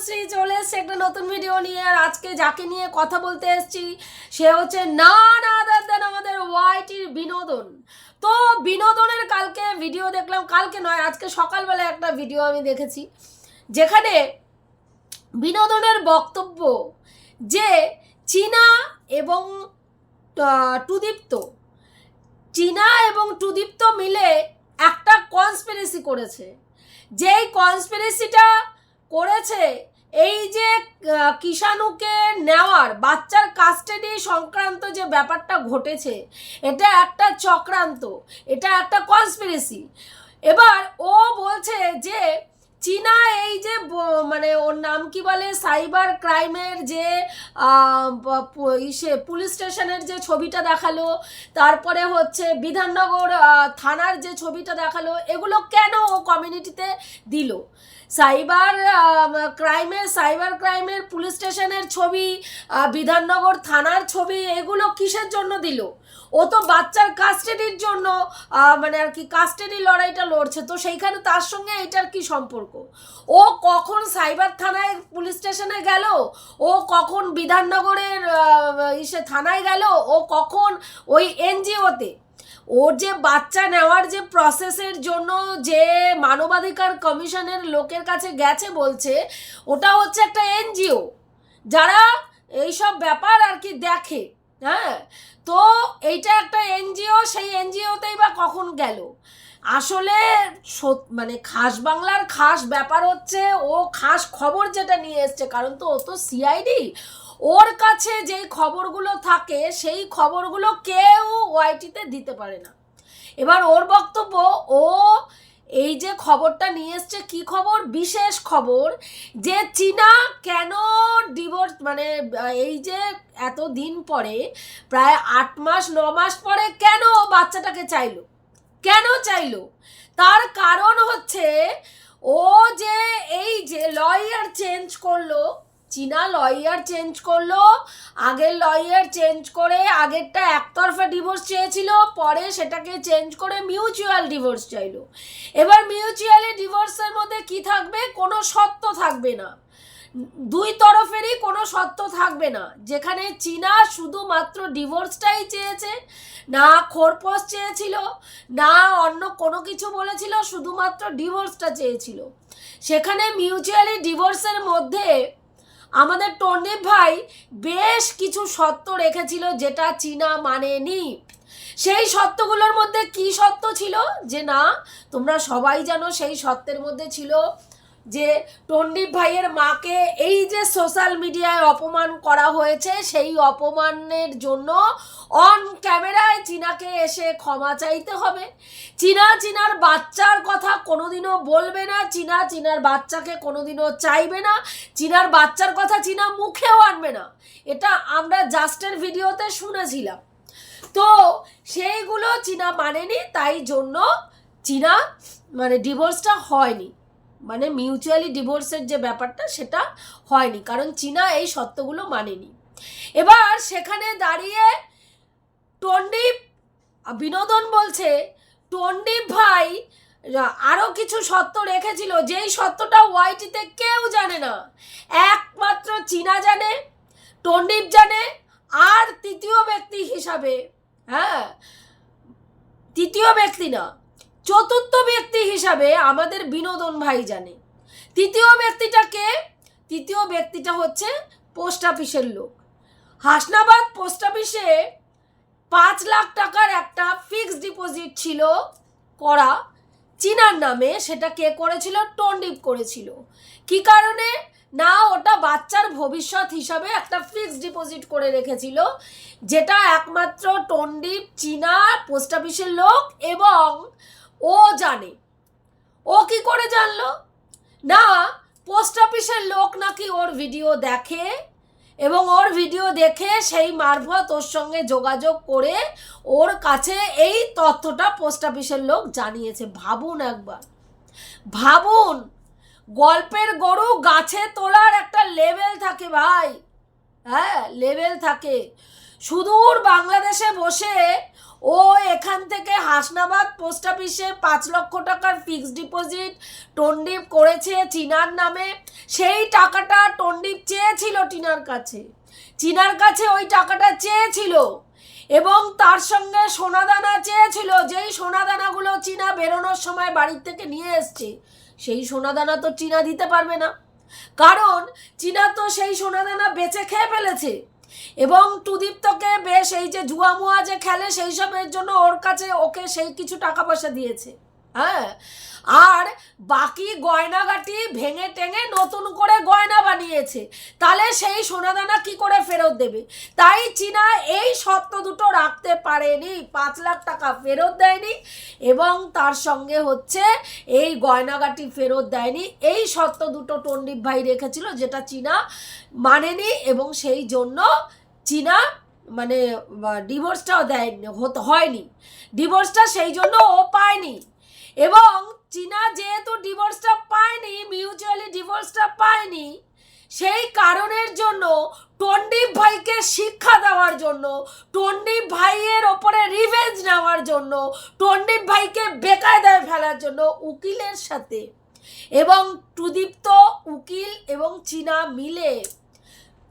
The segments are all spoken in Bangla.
তনুশ্রী চলে এসছে একটা নতুন ভিডিও নিয়ে, আর আজকে যাকে নিয়ে কথা বলতে এসেছি, সে হচ্ছে না না দেন আমাদের ওয়াইটির বিনোদন। তো বিনোদনের কালকে ভিডিও দেখলাম, কালকে নয়, আজকে সকালবেলা একটা ভিডিও আমি দেখেছি, যেখানে বিনোদনের বক্তব্য যে চীনা এবং টুদীপ্ত, চীনা এবং টুদীপ্ত মিলে একটা কনস্পিরেসি করেছে। যেই কনস্পিরেসিটা করেছে এই যে কিষাণুকে নেওয়ার, বাচ্চার কাস্টাডি সংক্রান্ত যে ব্যাপারটা ঘটেছে, এটা একটা চক্রান্ত, এটা একটা কনস্পিরেসি এবার ও বলছে যে, চীনা এই যে মানে ওর নাম কি বলে সাইবার ক্রাইমের যে ইসে পুলিশ স্টেশনের যে ছবিটা দেখাল, তারপরে হচ্ছে বিধাননগর থানার যে ছবিটা দেখাল, এগুলো কেন ও কমিউনিটিতে দিল? সাইবার ক্রাইমের সাইবার ক্রাইমের পুলিশ স্টেশনের ছবি বিধাননগর থানার ছবি, এগুলো কিসের জন্য দিল? ও তো বাচ্চার কাস্টাডির জন্য মানে আর কি কাস্টাডি লড়াইটা লড়ছে, তো সেইখানে তার সঙ্গে এটার কি সম্পর্ক? ও কখন সাইবার থানায় পুলিশ স্টেশনে গেল? ও কখন বিধাননগরের ইসে থানায় গেল? ও কখন ওই এনজিওতে? ওর যে বাচ্চা নেওয়ার যে প্রসেসের জন্য যে মানবাধিকার কমিশনের লোকের কাছে গেছে বলছে, ওটা হচ্ছে একটা এনজিও। যারা এইসব ব্যাপার আর কি দেখে হ্যাঁ? তো এইটা একটা এনজিও, সেই এনজিওতেই বা কখন গেল? আসলে মানে খাস বাংলার খাস ব্যাপার হচ্ছে, ও খাস খবর যেটা নিয়ে এসছে, কারণ তো ও তো সিআইডি ওর কাছে যেই খবরগুলো থাকে, সেই খবরগুলো কেউ ওয়াইটিতে দিতে পারে না। এবার ওর বক্তব্য, ও এই যে খবরটা নিয়ে এসছে, কি খবর? বিশেষ খবর যে চীনা কেন ডিভোর্স মানে এই যে এত দিন পরে, প্রায় আট মাস, ন মাস পরে কেন বাচ্চাটাকে চাইলো? কেন চাইলো? তার কারণ হচ্ছে, ও যে এই যে লয়ার চেঞ্জ করল চীনা লয়ার চেঞ্জ করল। আগের লয়ার চেঞ্জ করে আগেরটা একতরফা ডিভোর্স চেয়েছিল, পরে সেটাকে চেঞ্জ করে মিউচুয়াল ডিভোর্স চাইলো। এবার মিউচুয়ালি ডিভোর্সের মধ্যে কি থাকবে? কোনো সত্য থাকবে না। দুই তরফেরই কোনো সত্য থাকবে না। যেখানে চীনা শুধুমাত্র ডিভোর্সটাই চেয়েছে, না খোরপোশ চেয়েছিল, না অন্য কোনো কিছু বলেছিল, শুধুমাত্র ডিভোর্সটা চেয়েছিল। সেখানে মিউচুয়ালি ডিভোর্সের মধ্যে আমাদের টন্ডিপ ভাই বেশ কিছু সত্য রেখেছিল যেটা চীনা মানেনি। সেই সত্যগুলোর মধ্যে কি সত্য ছিল? যে না, তোমরা সবাই জানো সেই সত্যের মধ্যে ছিল যে টন্ডিপ ভাইয়ের মাকে এই যে সোশ্যাল মিডিয়ায় অপমান করা হয়েছে, সেই অপমানের জন্য অন ক্যামেরায় চীনাকে এসে ক্ষমা চাইতে হবে। চীনা চীনার বাচ্চার কথা কোনোদিনও বলবে না, চীনা চীনার বাচ্চাকে কোনোদিনও চাইবে না, চীনার বাচ্চার কথা চীনা মুখেও আনবে না। এটা আমরা জাস্টের ভিডিওতে শুনেছিলাম। তো সেইগুলো চীনা মানেনি, তাই জন্য চীনা মানে ডিভোর্সটা হয়নি। মানে মিউচুয়ালি ডিভোর্সের যে ব্যাপারটা, সেটা হয়নি। কারণ চীনা এই সত্যগুলো মানেনি। এবার সেখানে দাঁড়িয়ে টন্ডিপ বিনোদন বলছে, টন্ডিপ ভাই আরও কিছু সত্য রেখেছিল, যেই সত্যটা ওয়াইটিতে কেউ জানে না। একমাত্র চীনা জানে, টন্ডিপ জানে, আর তৃতীয় ব্যক্তি হিসাবে হ্যাঁ তৃতীয় ব্যক্তি না চতুর্থ ব্যক্তি হিসাবে আমাদের বিনোদন ভাই জানে। তৃতীয় ব্যক্তিটাকে, তৃতীয় ব্যক্তিটা হচ্ছে পোস্ট অফিসের লোক। হাসনাবাদ পোস্ট অফিসে পাঁচ লাখ টাকার একটা ফিক্সড ডিপোজিট ছিল করা। চীনার নামে সেটা কে করেছিল? টন্ডিপ করেছিল। কি কারণে? না, ওটা বাচ্চার ভবিষ্যৎ হিসাবে একটা ফিক্সড ডিপোজিট করে রেখেছিল, যেটা একমাত্র টন্ডিপ চীনা পোস্ট অফিসের লোক এবং ও জানে। ও কি করে জানলো? না, পোস্ট অফিসের লোক নাকি ওর ভিডিও দেখে এবং ওর ভিডিও দেখে সেই মারফত ওর সঙ্গে যোগাযোগ করে ওর কাছে এই তথ্যটা পোস্ট অফিসের লোক জানিয়েছে। ভাবুন একবার। ভাবুন, গল্পের গরু গাছে তোলার একটা লেভেল থাকে ভাই। হ্যাঁ লেভেল থাকে। সুদূর বাংলাদেশে বসে ও এখান থেকে হাসনাবাদ পোস্ট অফিসে পাঁচ লক্ষ টাকার ফিক্সড ডিপোজিট টন্ডিপ করেছে চিনার নামে। সেই টাকাটা টন্ডিপ চেয়েছিল টিনার কাছে। চিনার কাছে ওই টাকাটা চেয়েছিল এবং তার সঙ্গে সোনাদানা চেয়েছিল। যেই সোনাদানাগুলো চীনা বেরোনোর সময় বাড়ির থেকে নিয়ে এসছে, সেই সোনাদানা তো চীনা দিতে পারবে না। কারণ চীনা তো সেই সোনাদানা বেচে খেয়ে ফেলেছে। এবং টুদীপ্তকে বেশ এই যে জুয়া মুয়া যে খেলে সেই সবের জন্য ওর কাছে ওকে সেই কিছু টাকা পয়সা দিয়েছে। হ্যাঁ? আর বাকি গয়নাগাটি ভেঙে টেঙে নতুন করে গয়না বানিয়েছে। তাহলে সেই সোনাদানা কি করে ফেরত দেবে? তাই চীনা এই সত্য দুটো রাখতে পারেনি, পাঁচ লাখ টাকা ফেরত দেয়নি এবং তার সঙ্গে হচ্ছে এই গয়নাগাটি ফেরত দেয়নি। এই সত্য দুটো টন্ডিপ ভাই রেখেছিল, যেটা চীনা মানেনি এবং সেই জন্য চীনা মানে ডিভোর্সটাও দেয়নি হয়নি। ডিভোর্সটা সেই জন্য ও পায়নি। এবং চীনা যেহেতু ডিভোর্সটা পায়নি মিউচুয়ালি ডিভোর্সটা পায়নি, সেই কারণের জন্য টন্ডিপ ভাইকে শিক্ষা দেওয়ার জন্য টন্ডিপ ভাইয়ের ওপরে রিভেঞ্জ নেওয়ার জন্য টন্ডিপ ভাইকে বেকায়দায় ফেলার জন্য উকিলের সাথে। এবং টুদীপ্ত, উকিল এবং চীনা মিলে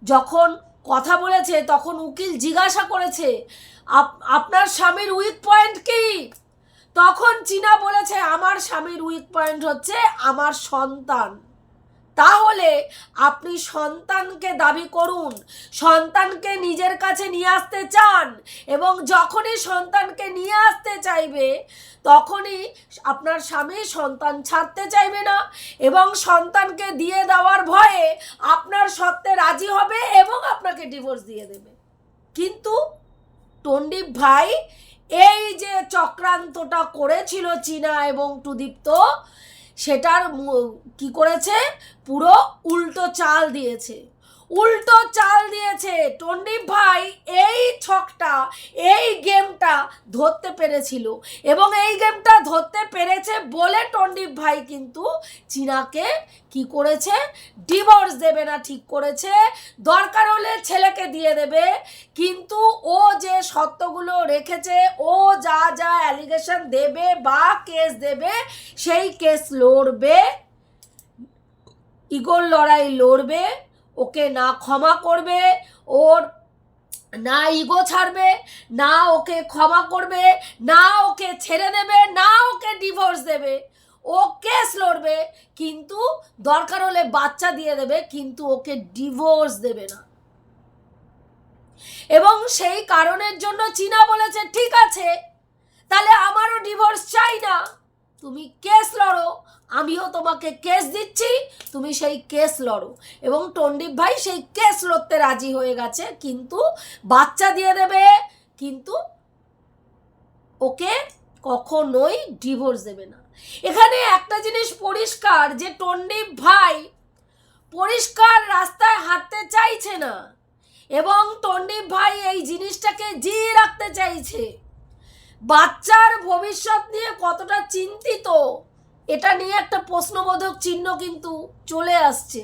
যখন কথা বলেছে, তখন উকিল জিজ্ঞাসা করেছে, "আপ- আপনার স্বামীর উইক পয়েন্ট কি? তখন চীনা বলেছে, আমার স্বামীর উইক পয়েন্ট হচ্ছে আমার সন্তান। তাহলে আপনি সন্তানকে দাবি করুন, সন্তানকে নিজের কাছে নিয়ে আসতে চান এবং যখনই সন্তানকে নিয়ে আসতে চাইবে, তখনই আপনার স্বামী সন্তান ছাড়তে চাইবে না এবং সন্তানকে দিয়ে দেওয়ার ভয়ে আপনার সত্ত্বে রাজি হবে এবং আপনাকে ডিভোর্স দিয়ে দেবে। কিন্তু টন্ডিপ ভাই এই যে চক্রান্তটা করেছিল চীনা এবং টুদীপ্ত সেটার কি করেছে? পুরো উল্টো চাল দিয়েছে। উল্টো চাল দিয়েছে। টন্ডিপ ভাই এই ছকটা, এই গেমটা ধরতে পেরেছিল। এবং এই গেমটা ধরতে পেরেছে বলে টন্ডিপ ভাই কিন্তু চীনাকে কি করেছে? ডিভোর্স দেবে না, ঠিক করেছে। দরকার হলে ছেলেকে দিয়ে দেবে। কিন্তু ও যে সত্যগুলো রেখেছে, ও যা যা অ্যালিগেশন দেবে বা কেস দেবে, সেই কেস লড়বে। ইগোর লড়াই লড়বে। ওকে না ক্ষমা করবে, ওর না ইগো ছাড়বে, না ওকে ক্ষমা করবে, না ওকে ছেড়ে দেবে, না ওকে ডিভোর্স দেবে। ও কেস লড়বে, কিন্তু দরকার হলে বাচ্চা দিয়ে দেবে, কিন্তু ওকে ডিভোর্স দেবে না। এবং সেই কারণের জন্য চীনা বলেছে, ঠিক আছে, তাহলে আমারও ডিভোর্স চাই না। তুমি কেস লড়ো আমিও তোমাকে কেস দিচ্ছি, তুমি সেই কেস লড়ো। এবং টন্ডিপ ভাই সেই কেস লড়তে রাজি হয়ে গেছে, কিন্তু বাচ্চা দিয়ে দেবে, কিন্তু ওকে কখনোই ডিভোর্স দেবে না। এখানে একটা জিনিস পরিষ্কার, যে টন্ডিপ ভাই পরিষ্কার রাস্তায় হাঁটতে চাইছে না, এবং টন্ডিপ ভাই এই জিনিসটাকে জিয়ে রাখতে চাইছে। বাচ্চার ভবিষ্যৎ নিয়ে কতটা চিন্তিত এটা নিয়ে একটা প্রশ্নবোধক চিহ্ন কিন্তু চলে আসছে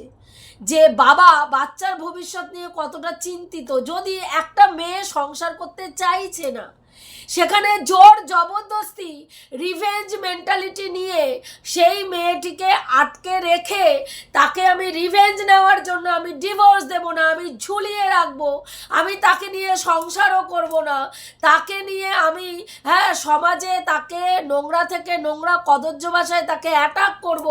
যে বাবা বাচ্চার ভবিষ্যৎ নিয়ে কতটা চিন্তিত, যদি একটা মেয়ে সংসার করতে চাইছে না সেখানে জোর জবরদস্তি রিভেঞ্জ মেন্টালিটি নিয়ে সেই মেয়েটিকে আটকে রেখে তাকে আমি রিভেঞ্জ নেওয়ার জন্য আমি ডিভোর্স দেব না, আমি ঝুলিয়ে রাখব, আমি তাকে নিয়ে সংসারও করব না, তাকে নিয়ে আমি হ্যাঁ সমাজে তাকে নোংরা থেকে নোংরা কদর্য ভাষায় তাকে অ্যাটাক করব,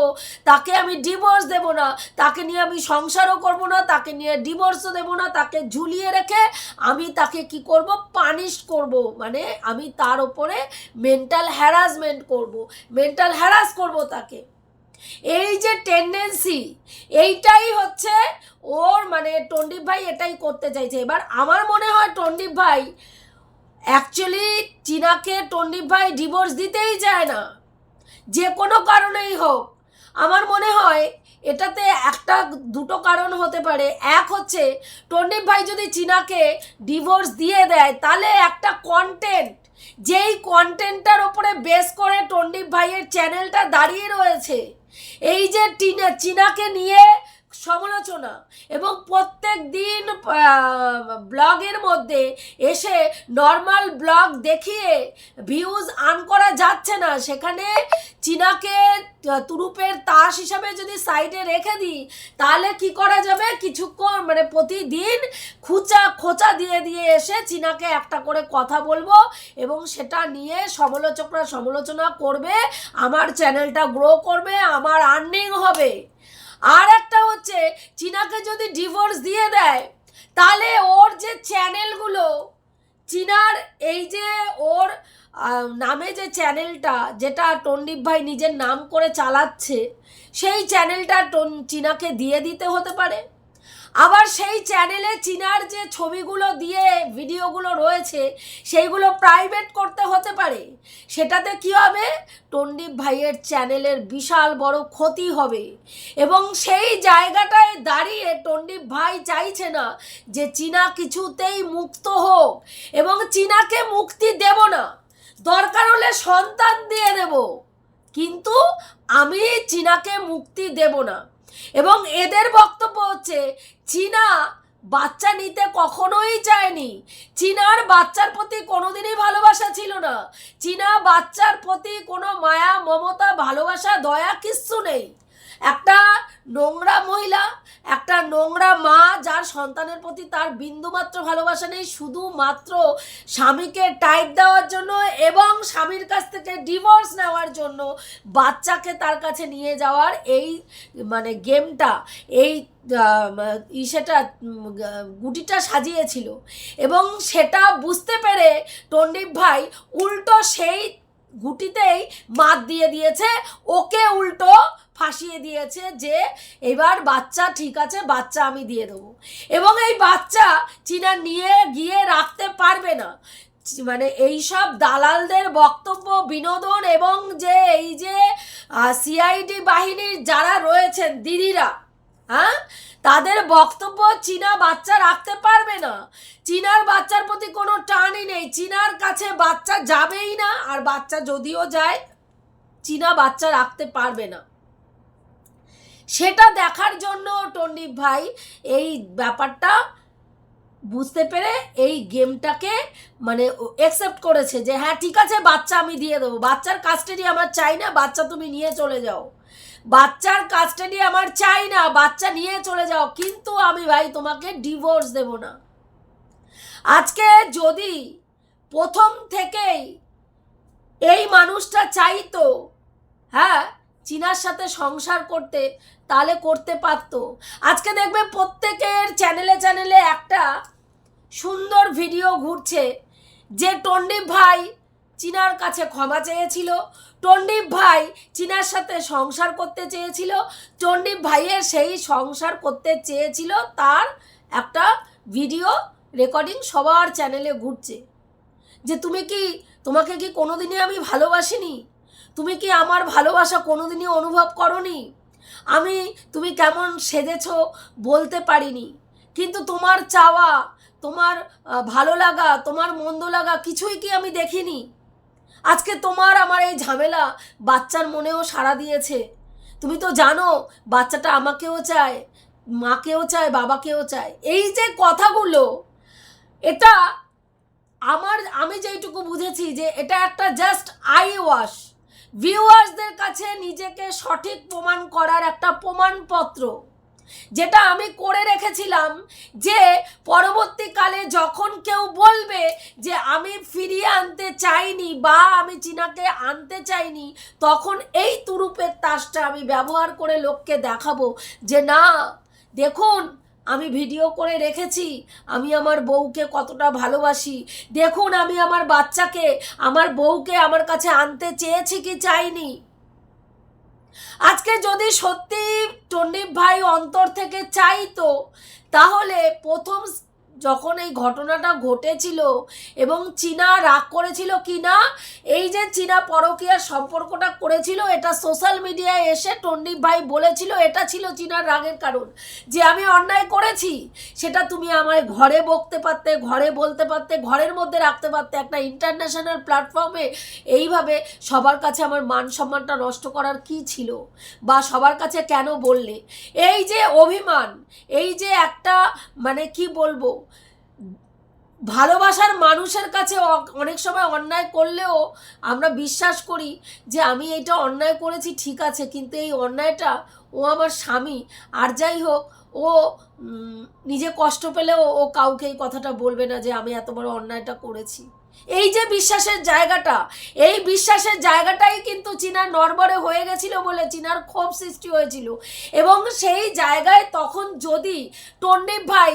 তাকে আমি ডিভোর্স দেব না, তাকে নিয়ে আমি সংসারও করব না, তাকে নিয়ে ডিভোর্সও দেব না, তাকে ঝুলিয়ে রেখে আমি তাকে কি করব? পানিশ করব মানে আমি তার ওপরে মেন্টাল হ্যারাসমেন্ট করব মেন্টাল হ্যারাস করব তাকে। এই যে টেন্ডেন্সি এইটাই হচ্ছে ওর মানে টন্ডিপ ভাই এটাই করতে চাইছে। এবার আমার মনে হয় টন্ডিপ ভাই অ্যাকচুয়ালি চীনাকে টন্ডিপ ভাই ডিভোর্স দিতেই চায় না। যে কোনো কারণেই হোক। আমার মনে হয় এটাতে একটা দুটো কারণ হতে পারে। এক হচ্ছে টন্ডিপ ভাই যদি চীনাকে ডিভোর্স দিয়ে দেয়, তাহলে একটা কন্টেন্ট যেই কন্টেন্টটার ওপরে বেস করে টন্ডিপ ভাইয়ের চ্যানেলটা দাঁড়িয়ে রয়েছে, এই যে টিনা, চীনাকে নিয়ে সমালোচনা এবং প্রত্যেক দিন ব্লগের মধ্যে এসে নর্মাল ব্লগ দেখিয়ে ভিউজ আর্ন করা যাচ্ছে না। সেখানে চীনাকে তুরুপের তাস হিসাবে যদি সাইডে রেখে দিই, তাহলে কি করা যাবে? কিছুক্ষণ মানে প্রতিদিন খুচা খোঁচা দিয়ে দিয়ে এসে চীনাকে একটা করে কথা বলব এবং সেটা নিয়ে সমালোচকরা সমালোচনা করবে, আমার চ্যানেলটা গ্রো করবে, আমার আর্নিং হবে। আর একটা হচ্ছে, চীনাকে যদি ডিভোর্স দিয়ে দেয়, তাহলে ওর যে চ্যানেলগুলো চীনার এই যে ওর নামে যে চ্যানেলটা যেটা টন্ডিপ ভাই নিজের নাম করে চালাচ্ছে, সেই চ্যানেলটা টন, চীনাকে দিয়ে দিতে হতে পারে? আবার সেই চ্যানেলে চীনার যে ছবিগুলো দিয়ে ভিডিওগুলো রয়েছে, সেইগুলো প্রাইভেট করতে হতে পারে। সেটাতে কি হবে? টন্ডিপ ভাইয়ের চ্যানেলের বিশাল বড় ক্ষতি হবে। এবং সেই জায়গাটায় দাঁড়িয়ে টন্ডিপ ভাই চাইছে না যে চীনা কিছুতেই মুক্ত হোক এবং চীনাকে মুক্তি দেব না। দরকার হলে সন্তান দিয়ে দেব। কিন্তু আমি চীনাকে মুক্তি দেব না। এবং এদের বক্তব্য হচ্ছে, চীনা বাচ্চা নিতে কখনোই চায়নি। চীনার বাচ্চার প্রতি কোনোদিনই ভালোবাসা ছিল না। চীনা বাচ্চার প্রতি কোনো মায়া, মমতা, ভালোবাসা, দয়া কিচ্ছু নেই। একটা নোংরা মহিলা, একটা নোংরা মা যার সন্তানের প্রতি তার বিন্দুমাত্র ভালোবাসা নেই, শুধুমাত্র স্বামীকে টাইট দেওয়ার জন্য এবং স্বামীর কাছ থেকে ডিভোর্স নেওয়ার জন্য বাচ্চাকে তার কাছে নিয়ে যাওয়ার এই মানে গেমটা এই ইসেটা গুটিটা সাজিয়েছিল। এবং সেটা বুঝতে পেরে টন্ডিপ ভাই উল্টো সেই গুটিতেই মাত দিয়ে দিয়েছে। ওকে উল্টো ফাঁসিয়ে দিয়েছে যে, এবার বাচ্চা ঠিক আছে, বাচ্চা আমি দিয়ে দেবো। এবং এই বাচ্চা চীনা নিয়ে গিয়ে রাখতে পারবে না। মানে এই সব দালালদের বক্তব্য, বিনোদন এবং যে এই যে সিআইডি বাহিনীর যারা রয়েছেন দিদিরা হ্যাঁ? তাদের বক্তব্য চীনা বাচ্চা রাখতে পারবে না। চীনার বাচ্চার প্রতি কোনো টানই নেই। চীনার কাছে বাচ্চা যাবেই না, আর বাচ্চা যদিও যায়, চীনা বাচ্চা রাখতে পারবে না। সেটা দেখার জন্য টন্ডিপ ভাই, এই ব্যাপারটা বুঝতে পেরে এই গেমটাকে মানে একসেপ্ট করেছে যে হ্যাঁ ঠিক আছে, বাচ্চা আমি দিয়ে দেবো। বাচ্চার কাস্টাডি আমার চাই না, বাচ্চা তুমি নিয়ে চলে যাও। বাচ্চার কাস্টাডি আমার চাই না, বাচ্চা নিয়ে চলে যাও, কিন্তু আমি ভাই তোমাকে ডিভোর্স দেব না। আজকে যদি প্রথম থেকেই এই মানুষটা চাইতো হ্যাঁ চীনার সাথে সংসার করতে, তাহলে করতে পারতো। আজকে দেখবে প্রত্যেকের চ্যানেলে চ্যানেলে একটা সুন্দর ভিডিও ঘুরছে, যে টন্ডিপ ভাই চীনার কাছে ক্ষমা চেয়েছিল। টন্ডিপ ভাই চীনার সাথে সংসার করতে চেয়েছিল। টন্ডিপ ভাইয়ের সেই সংসার করতে চেয়েছিল, তার একটা ভিডিও রেকর্ডিং সবার চ্যানেলে ঘুরছে। যে তুমি কি, তোমাকে কি কোনোদিনই আমি ভালোবাসিনি? তুমি কি আমার ভালোবাসা কোনোদিনই অনুভব করনি? আমি, তুমি কেমন সেজেছ বলতে পারিনি। কিন্তু তোমার চাওয়া, তোমার ভালো লাগা, তোমার মন্দ লাগা কিছুই কি আমি দেখিনি? আজকে তোমার আমার এই ঝামেলা বাচ্চার মনেও সাড়া দিয়েছে। তুমি তো জানো, বাচ্চাটা আমাকেও চায়, মাকেও চায়, বাবাকেও চায়। এই যে কথাগুলো, এটা আমার, আমি যেইটুকু বুঝেছি যে এটা একটা জাস্ট আই ওয়াশ ভিউয়ার্সদের কাছে নিজেকে সঠিক প্রমাণ করার একটা প্রমাণপত্র। যেটা আমি করে রেখেছিলাম যে পরবর্তীকালে যখন কেউ বলবে যে আমি ফিরিয়ে আনতে চাইনি বা আমি চীনাকে আনতে চাইনি, তখন এই তুরুপের তাসটা আমি ব্যবহার করে লোককে দেখাবো যে না, দেখুন, আমি ভিডিও করে রেখেছি, আমি আমার বউকে কতটা ভালোবাসি, দেখুন, আমি আমার বাচ্চাকে, আমার বউকে আমার কাছে আনতে চেয়েছি কি চাইনি। আজকে যদি সত্যি টন্ডিপ ভাই অন্তর থেকে চাইতো তাহলে প্রথম যখন এই ঘটনাটা ঘটেছিল এবং চীনা রাগ করেছিল কি না, এই যে চীনা পরকীয়ার সম্পর্কটা করেছিল, এটা সোশ্যাল মিডিয়ায় এসে টন্ডিপ ভাই বলেছিল, এটা ছিল চীনার রাগের কারণ। যে আমি অন্যায় করেছি, সেটা তুমি আমার ঘরে বকতে পারতে, ঘরে বলতে পারতে, ঘরের মধ্যে রাখতে পারতে, একটা ইন্টারন্যাশনাল প্ল্যাটফর্মে এইভাবে সবার কাছে আমার মান সম্মানটা নষ্ট করার কি ছিল? বা সবার কাছে কেন বললে? এই যে অভিমান, এই যে একটা মানে কি বলব ভালোবাসার মানুষের কাছে অনেক সময় অন্যায় করলেও আমরা বিশ্বাস করি যে আমি এটা অন্যায় করেছি, ঠিক আছে। কিন্তু এই অন্যায়টা ও আমার স্বামী, আর যাই হোক, ও নিজে কষ্ট পেলেও ও কাউকে এই কথাটা বলবে না যে আমি এত বড় অন্যায়টা করেছি। এই যে বিশ্বাসের জায়গাটা, এই বিশ্বাসের জায়গাটাই কিন্তু চীনার নরবরে হয়ে গেছিল বলে চীনার ক্ষোভ সৃষ্টি হয়েছিল। এবং সেই জায়গায় তখন যদি টন্ডিপ ভাই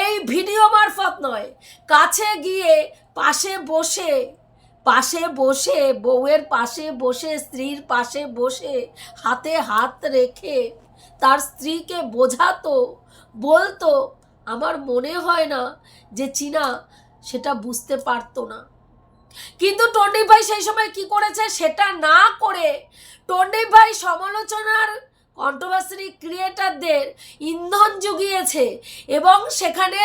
এই ভিডিও মারফত নয়, কাছে গিয়ে পাশে বসে পাশে বসে, বউয়ের পাশে বসে, স্ত্রীর পাশে বসে হাতে হাত রেখে তার স্ত্রীকে বোঝাতো, বলতো, আমার মনে হয় না যে চীনা সেটা বুঝতে পারতো না। কিন্তু টন্ডিপ ভাই সেই সময় কি করেছে? সেটা না করে টন্ডিপ ভাই সমালোচনার কন্ট্রোভার্সি ক্রিয়েটারদের ইন্ধন জুগিয়েছে এবং সেখানে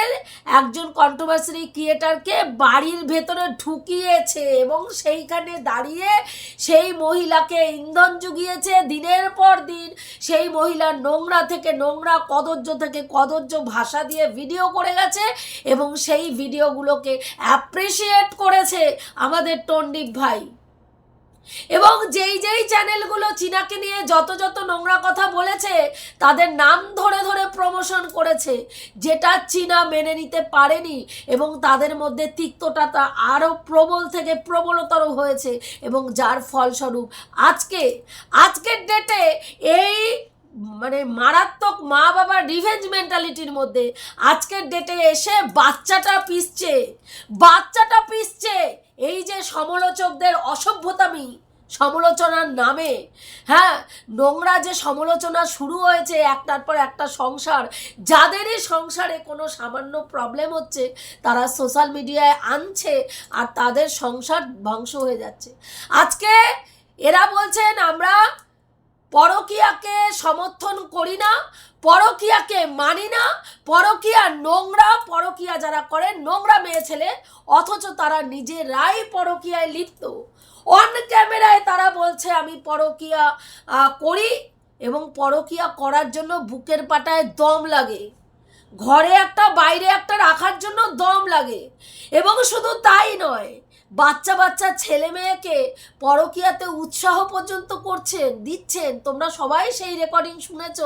একজন কন্ট্রোভার্সি ক্রিয়েটারকে বাড়ির ভেতরে ঢুকিয়েছে এবং সেইখানে দাঁড়িয়ে সেই মহিলাকে ইন্ধন জুগিয়েছে দিনের পর দিন। সেই মহিলার নোংরা থেকে নোংরা কদর্য থেকে কদর্য ভাষা দিয়ে ভিডিও করে গেছে এবং সেই ভিডিওগুলোকে অ্যাপ্রিসিয়েট করেছে আমাদের টন্ডিপ ভাই। এবং যেই যেই চ্যানেলগুলো চীনাকে নিয়ে যত যত নোংরা কথা বলেছে, তাদের নাম ধরে ধরে প্রমোশন করেছে, যেটা চীনা মেনে নিতে পারেনি এবং তাদের মধ্যে তিক্ততা তা আরও প্রবল থেকে প্রবলতর হয়েছে এবং যার ফলস্বরূপ আজকে, আজকের ডেটে এই মানে মারাত্মক মা বাবার রিভেঞ্জ মেন্টালিটির মধ্যে আজকের ডেটে এসে বাচ্চাটা পিসছে বাচ্চাটা পিসছে। এই যে সমালোচকদের অসভ্যতামি, সমালোচনার নামে হ্যাঁ নোংরা যে সমালোচনা শুরু হয়েছে একটার পর একটা সংসার, যাদেরই সংসারে কোনো সামান্য প্রবলেম হচ্ছে, তারা সোশ্যাল মিডিয়ায় আনছে আর তাদের সংসার ধ্বংস হয়ে যাচ্ছে। আজকে এরা বলছেন, আমরা পরকিয়াকে সমর্থন করি না, পরকিয়াকে মানি না, পরকিয়া নোংরা, পরকিয়া যারা করে নোংরা মেয়ে ছেলে, অথচ তারা নিজেরাই পরকিয়ায় লিপ্ত। অন ক্যামেরায় তারা বলছে, আমি পরকিয়া করি এবং পরকিয়া করার জন্য বুকের পাটায় দম লাগে। ঘরে একটা, বাইরে একটা রাখার জন্য দম লাগে। এবং শুধু তাই নয় বাচ্চা বাচ্চা ছেলে মেয়েকে পরকিয়াতে উৎসাহ পর্যন্ত করছেন, দিচ্ছেন। তোমরা সবাই সেই রেকর্ডিং শুনেছ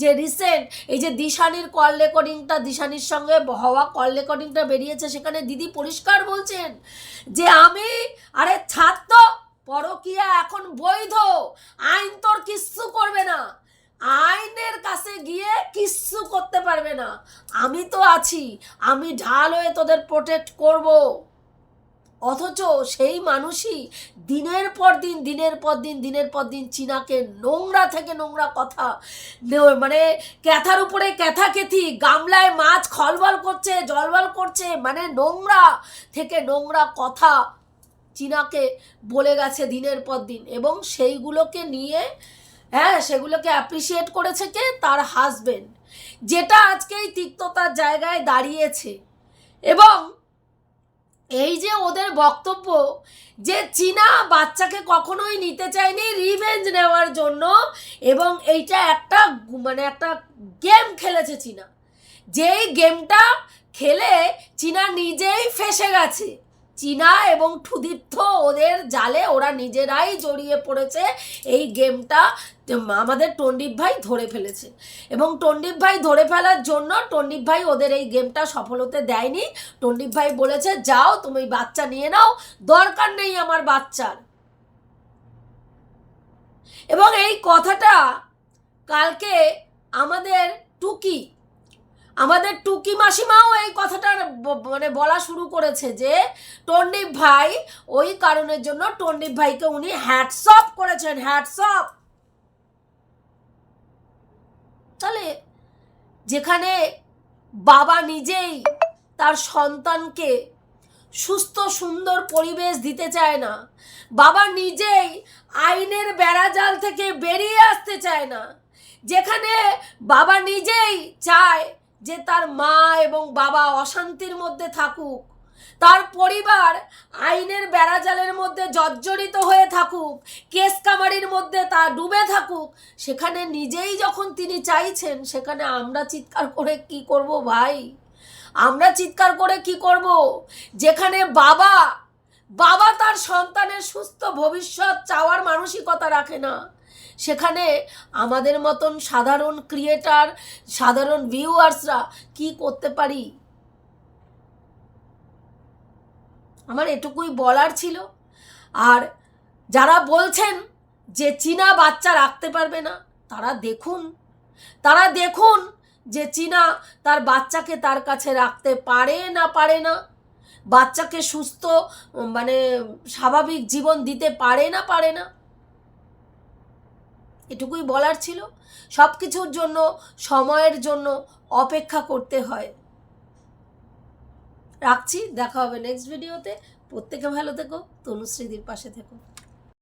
যে রিসেন্ট এই যে দিশানির কল রেকর্ডিংটা দিশানির সঙ্গে হওয়া কল রেকর্ডিংটা বেরিয়েছে, সেখানে দিদি পরিষ্কার বলছেন যে আমি, আরে ছাত্র পরকিয়া এখন বৈধ, আইন তোর কিচ্ছু করবে না। আইনের কাছে গিয়ে কিচ্ছু করতে পারবে না। আমি তো আছি, আমি ঢাল হয়ে তোদের প্রোটেক্ট করব। অথচ সেই মানুষই দিনের পর দিন, দিনের পর দিন, দিনের পর দিন চীনাকে নোংরা থেকে নোংরা কথা মানে ক্যাথার উপরে ক্যাথা কেথি গামলায় মাছ খলবল করছে, জলবল করছে মানে নোংরা থেকে নোংরা কথা চীনাকে বলে গেছে দিনের পর দিন। এবং সেইগুলোকে নিয়ে হ্যাঁ সেগুলোকে অ্যাপ্রিসিয়েট করেছে কে? তার হাজবেন্ড যেটা আজকে এই তিক্ততার জায়গায় দাঁড়িয়েছে। এবং এই যে ওদের বক্তব্য যে চীনা বাচ্চাকে কখনোই নিতে চায়নি রিভেঞ্জ নেওয়ার জন্য, এবং এইটা একটা মানে একটা গেম খেলেছে চীনা। যেই গেমটা খেলে চীনা নিজেই ফেসে গেছে। চীনা এবং ক্ষুদীপ্ত ওদের জালে ওরা নিজেরাই জড়িয়ে পড়েছে। এই গেমটা আমাদের টন্ডিপ ভাই ধরে ফেলেছে। এবং টন্ডিপ ভাই ধরে ফেলার জন্য টন্ডিপ ভাই ওদের এই গেমটা সফল হতে দেয়নি। টন্ডিপ ভাই বলেছে, যাও, তুমি বাচ্চা নিয়ে নাও। দরকার নেই আমার বাচ্চার। এবং এই কথাটা কালকে আমাদের টুকি আমাদের টুকি মাসিমাও এই কথাটার ব- মানে বলা শুরু করেছে যে, টন্ডিপ ভাই, ওই কারণের জন্য টন্ডিপ ভাইকে উনি হ্যাটসঅপ করেছেন হ্যাটসঅপ তাহলে, যেখানে বাবা নিজেই তার সন্তানকে সুস্থ, সুন্দর পরিবেশ দিতে চায় না, বাবা নিজেই আইনের বেড়াজাল থেকে বেরিয়ে আসতে চায় না, যেখানে বাবা নিজেই চায় যে তার মা এবং বাবা অশান্তির মধ্যে থাকুক, তার পরিবার আইনের বেড়াজালের মধ্যে জর্জরিত হয়ে থাকুক, কেস কামারির মধ্যে তা ডুবে থাকুক, সেখানে নিজেই যখন তিনি চাইছেন, সেখানে আমরা চিৎকার করে কি করব ভাই? আমরা চিৎকার করে কি করব? যেখানে বাবা বাবা তার সন্তানের সুস্থ ভবিষ্যৎ চাওয়ার মানসিকতা রাখে না। সেখানে আমাদের মতন সাধারণ ক্রিয়েটার সাধারণ ভিউয়ার্সরা কি করতে পারি? আমার এটুকুই বলার ছিল। আর যারা বলছেন যে চীনা বাচ্চা রাখতে পারবে না, তারা দেখুন তারা দেখুন যে চীনা তার বাচ্চাকে তার কাছে রাখতে পারে না পারে না, বাচ্চাকে সুস্থ মানে স্বাভাবিক জীবন দিতে পারে না পারে না। এটুকুই বলার ছিল। সব কিছুর জন্য, সময়ের জন্য অপেক্ষা করতে হয়। রাখছি, দেখা হবে নেক্সট ভিডিওতে প্রত্যেকে ভালো থেকো তনুশ্রীদির পাশে থেকো।